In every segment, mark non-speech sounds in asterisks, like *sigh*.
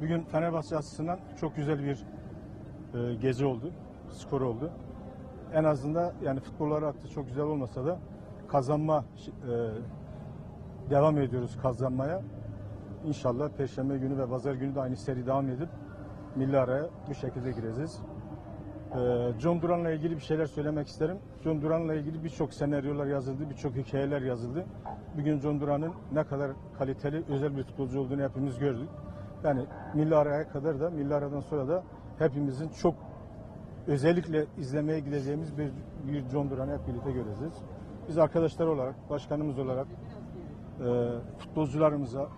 Bugün Fenerbahçe açısından çok güzel bir e, gece oldu. Skor oldu. En azından yani futbol olarak da çok güzel olmasa da kazanma e, devam ediyoruz kazanmaya. İnşallah Perşembe günü ve Pazar günü de aynı seri devam edip milli araya bu şekilde gireceğiz. Ee, John Duran'la ilgili bir şeyler söylemek isterim. John Duran'la ilgili birçok senaryolar yazıldı, birçok hikayeler yazıldı. Bugün John Duran'ın ne kadar kaliteli, özel bir futbolcu olduğunu hepimiz gördük. Yani milli araya kadar da, milli aradan sonra da hepimizin çok özellikle izlemeye gideceğimiz bir, bir John Duran'ı hep birlikte göreceğiz. Biz arkadaşlar olarak, başkanımız olarak e, futbolcularımıza,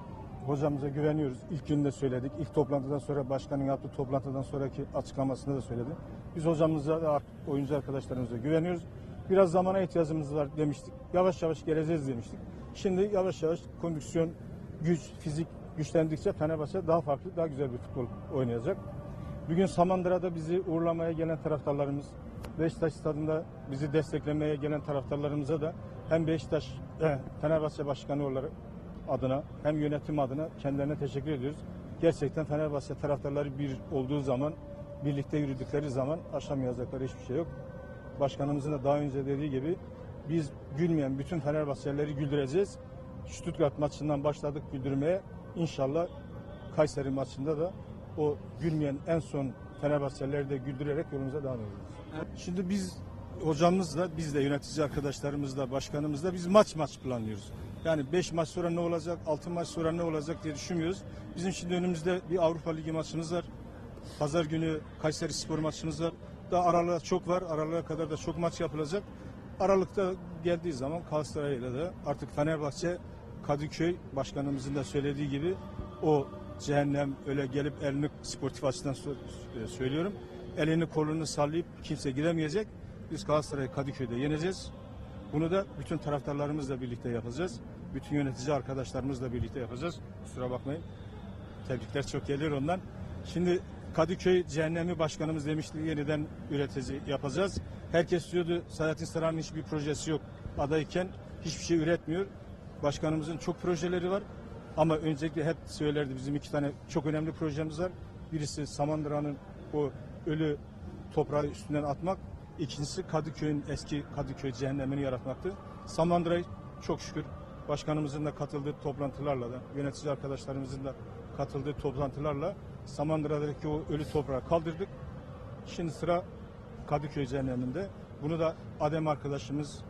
hocamıza güveniyoruz. İlk günde söyledik. İlk toplantıdan sonra başkanın yaptığı toplantıdan sonraki açıklamasında da söyledi. Biz hocamıza ve oyuncu arkadaşlarımıza güveniyoruz. Biraz zamana ihtiyacımız var demiştik. Yavaş yavaş geleceğiz demiştik. Şimdi yavaş yavaş kondisyon, güç, fizik güçlendikçe Fenerbahçe daha farklı, daha güzel bir futbol oynayacak. Bugün Samandıra'da bizi uğurlamaya gelen taraftarlarımız, Beşiktaş stadında bizi desteklemeye gelen taraftarlarımıza da hem Beşiktaş eh, Fenerbahçe Başkanı olarak adına hem yönetim adına kendilerine teşekkür ediyoruz. Gerçekten Fenerbahçe taraftarları bir olduğu zaman, birlikte yürüdükleri zaman aşamayacakları hiçbir şey yok. Başkanımızın da daha önce dediği gibi biz gülmeyen bütün Fenerbahçelileri güldüreceğiz. Stuttgart maçından başladık güldürmeye. İnşallah Kayseri maçında da o gülmeyen en son Fenerbahçelileri de güldürerek yolumuza devam edeceğiz. Şimdi biz hocamızla, biz de yönetici arkadaşlarımızla, başkanımızla biz maç maç planlıyoruz. Yani 5 maç sonra ne olacak, 6 maç sonra ne olacak diye düşünmüyoruz. Bizim şimdi önümüzde bir Avrupa Ligi maçımız var. Pazar günü Kayseri Spor maçımız var. Daha aralığa çok var. Aralığa kadar da çok maç yapılacak. Aralıkta geldiği zaman Galatasaray'la da artık Fenerbahçe Kadıköy başkanımızın da söylediği gibi o cehennem öyle gelip elini sportif açıdan e, söylüyorum. Elini kolunu sallayıp kimse giremeyecek. Biz Galatasaray'ı Kadıköy'de yeneceğiz. Bunu da bütün taraftarlarımızla birlikte yapacağız. Bütün yönetici arkadaşlarımızla birlikte yapacağız. Kusura bakmayın. Tebrikler çok geliyor ondan. Şimdi Kadıköy Cehennemi Başkanımız demişti yeniden üretici yapacağız. Herkes diyordu Saadettin Saran'ın hiçbir projesi yok adayken hiçbir şey üretmiyor. Başkanımızın çok projeleri var. Ama öncelikle hep söylerdi bizim iki tane çok önemli projemiz var. Birisi Samandıra'nın o ölü toprağı üstünden atmak. İkincisi Kadıköy'ün eski Kadıköy cehennemini yaratmaktı. Samandıra'yı çok şükür başkanımızın da katıldığı toplantılarla da yönetici arkadaşlarımızın da katıldığı toplantılarla Samandıra'daki o ölü toprağı kaldırdık. Şimdi sıra Kadıköy cehenneminde. Bunu da Adem arkadaşımız,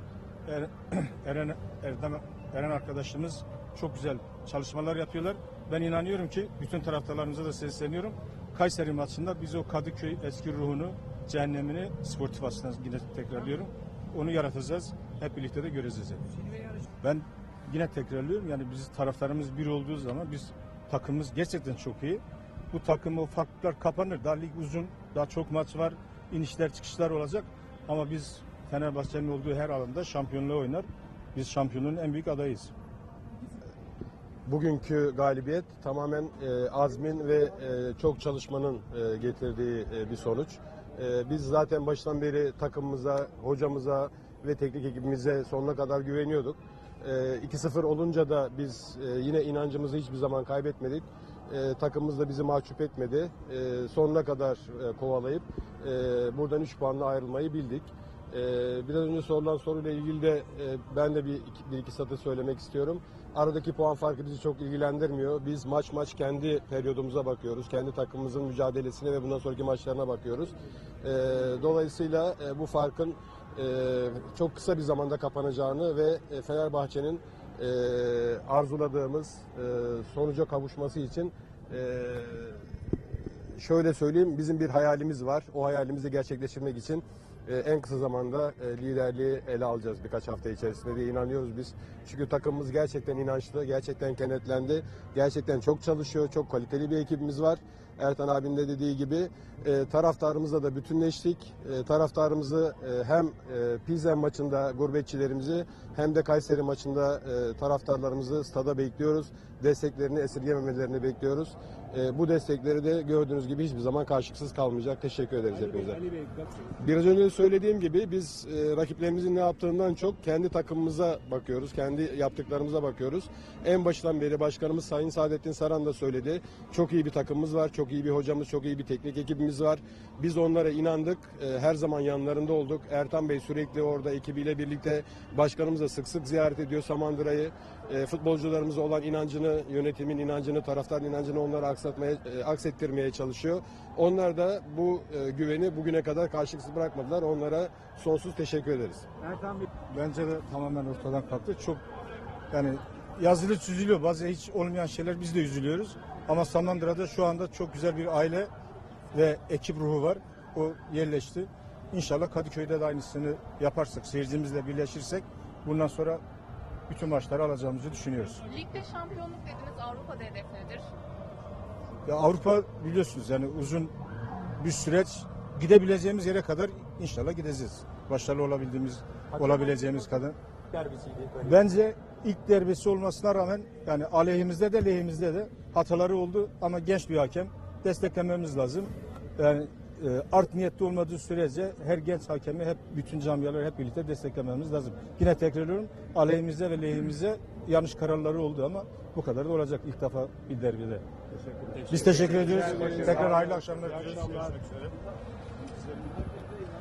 Er- *clears throat* Eren, Erdem, Eren arkadaşımız çok güzel çalışmalar yapıyorlar. Ben inanıyorum ki bütün taraftarlarımıza da sesleniyorum. Kayseri maçında biz o Kadıköy eski ruhunu, cehennemini sportif açıdan yine tekrarlıyorum. Onu yaratacağız. Hep birlikte de göreceğiz. Ben yine tekrarlıyorum. Yani biz taraftarımız bir olduğu zaman biz takımımız gerçekten çok iyi. Bu takım o farklılıklar kapanır. Daha lig uzun, daha çok maç var. inişler çıkışlar olacak. Ama biz Fenerbahçe'nin olduğu her alanda şampiyonluğu oynar. Biz şampiyonluğun en büyük adayız. Bugünkü galibiyet tamamen e, azmin ve e, çok çalışmanın e, getirdiği e, bir sonuç. E, biz zaten baştan beri takımımıza, hocamıza ve teknik ekibimize sonuna kadar güveniyorduk. E, 2-0 olunca da biz e, yine inancımızı hiçbir zaman kaybetmedik. E, takımımız da bizi mahcup etmedi. E, sonuna kadar e, kovalayıp e, buradan 3 puanla ayrılmayı bildik. Ee, biraz önce sorulan soruyla ilgili de e, ben de bir iki, bir iki satır söylemek istiyorum. Aradaki puan farkı bizi çok ilgilendirmiyor. Biz maç maç kendi periyodumuza bakıyoruz. Kendi takımımızın mücadelesine ve bundan sonraki maçlarına bakıyoruz. Ee, dolayısıyla e, bu farkın e, çok kısa bir zamanda kapanacağını ve e, Fenerbahçe'nin e, arzuladığımız e, sonuca kavuşması için e, şöyle söyleyeyim bizim bir hayalimiz var. O hayalimizi gerçekleştirmek için en kısa zamanda e, liderliği ele alacağız birkaç hafta içerisinde diye inanıyoruz biz. Çünkü takımımız gerçekten inançlı, gerçekten kenetlendi. Gerçekten çok çalışıyor, çok kaliteli bir ekibimiz var. Ertan abinin de dediği gibi e, taraftarımızla da bütünleştik. E, taraftarımızı e, hem e, Pilsen maçında gurbetçilerimizi hem de Kayseri maçında taraftarlarımızı stada bekliyoruz. Desteklerini esirgememelerini bekliyoruz. E, bu destekleri de gördüğünüz gibi hiçbir zaman karşılıksız kalmayacak. Teşekkür ederiz hepinize. Ali Bey, Biraz önce söylediğim gibi biz e, rakiplerimizin ne yaptığından çok kendi takımımıza bakıyoruz. Kendi yaptıklarımıza bakıyoruz. En baştan beri başkanımız Sayın Saadettin Saran da söyledi. Çok iyi bir takımımız var. Çok iyi bir hocamız, çok iyi bir teknik ekibimiz var. Biz onlara inandık. E, her zaman yanlarında olduk. Ertan Bey sürekli orada ekibiyle birlikte başkanımız da sık sık ziyaret ediyor Samandıra'yı. E, futbolcularımıza olan inancını, yönetimin inancını, taraftarın inancını onlara aksatmaya, e, aksettirmeye çalışıyor. Onlar da bu e, güveni bugüne kadar karşılıksız bırakmadılar. Onlara sonsuz teşekkür ederiz. Ertan Bey, Bence de tamamen ortadan kalktı. Çok yani yazılı çiziliyor. Bazı hiç olmayan şeyler biz de üzülüyoruz. Ama Samandıra'da şu anda çok güzel bir aile ve ekip ruhu var. O yerleşti. İnşallah Kadıköy'de de aynısını yaparsak, seyircimizle birleşirsek bundan sonra bütün maçları alacağımızı düşünüyoruz. Ligde şampiyonluk dediniz Avrupa'da hedef nedir? Ya Avrupa biliyorsunuz yani uzun bir süreç gidebileceğimiz yere kadar inşallah gideceğiz. Başarılı olabildiğimiz, olabileceğimiz kadar. derbisiydi. Bence ilk derbisi olmasına rağmen yani aleyhimizde de lehimizde de hataları oldu ama genç bir hakem desteklememiz lazım. Yani art niyetli olmadığı sürece her genç hakemi hep bütün camialar hep birlikte desteklememiz lazım. Yine tekrarlıyorum aleyhimizde ve lehimizde yanlış kararları oldu ama bu kadar da olacak ilk defa bir derbide. Biz teşekkür ediyoruz. Tekrar hayırlı akşamlar diliyoruz.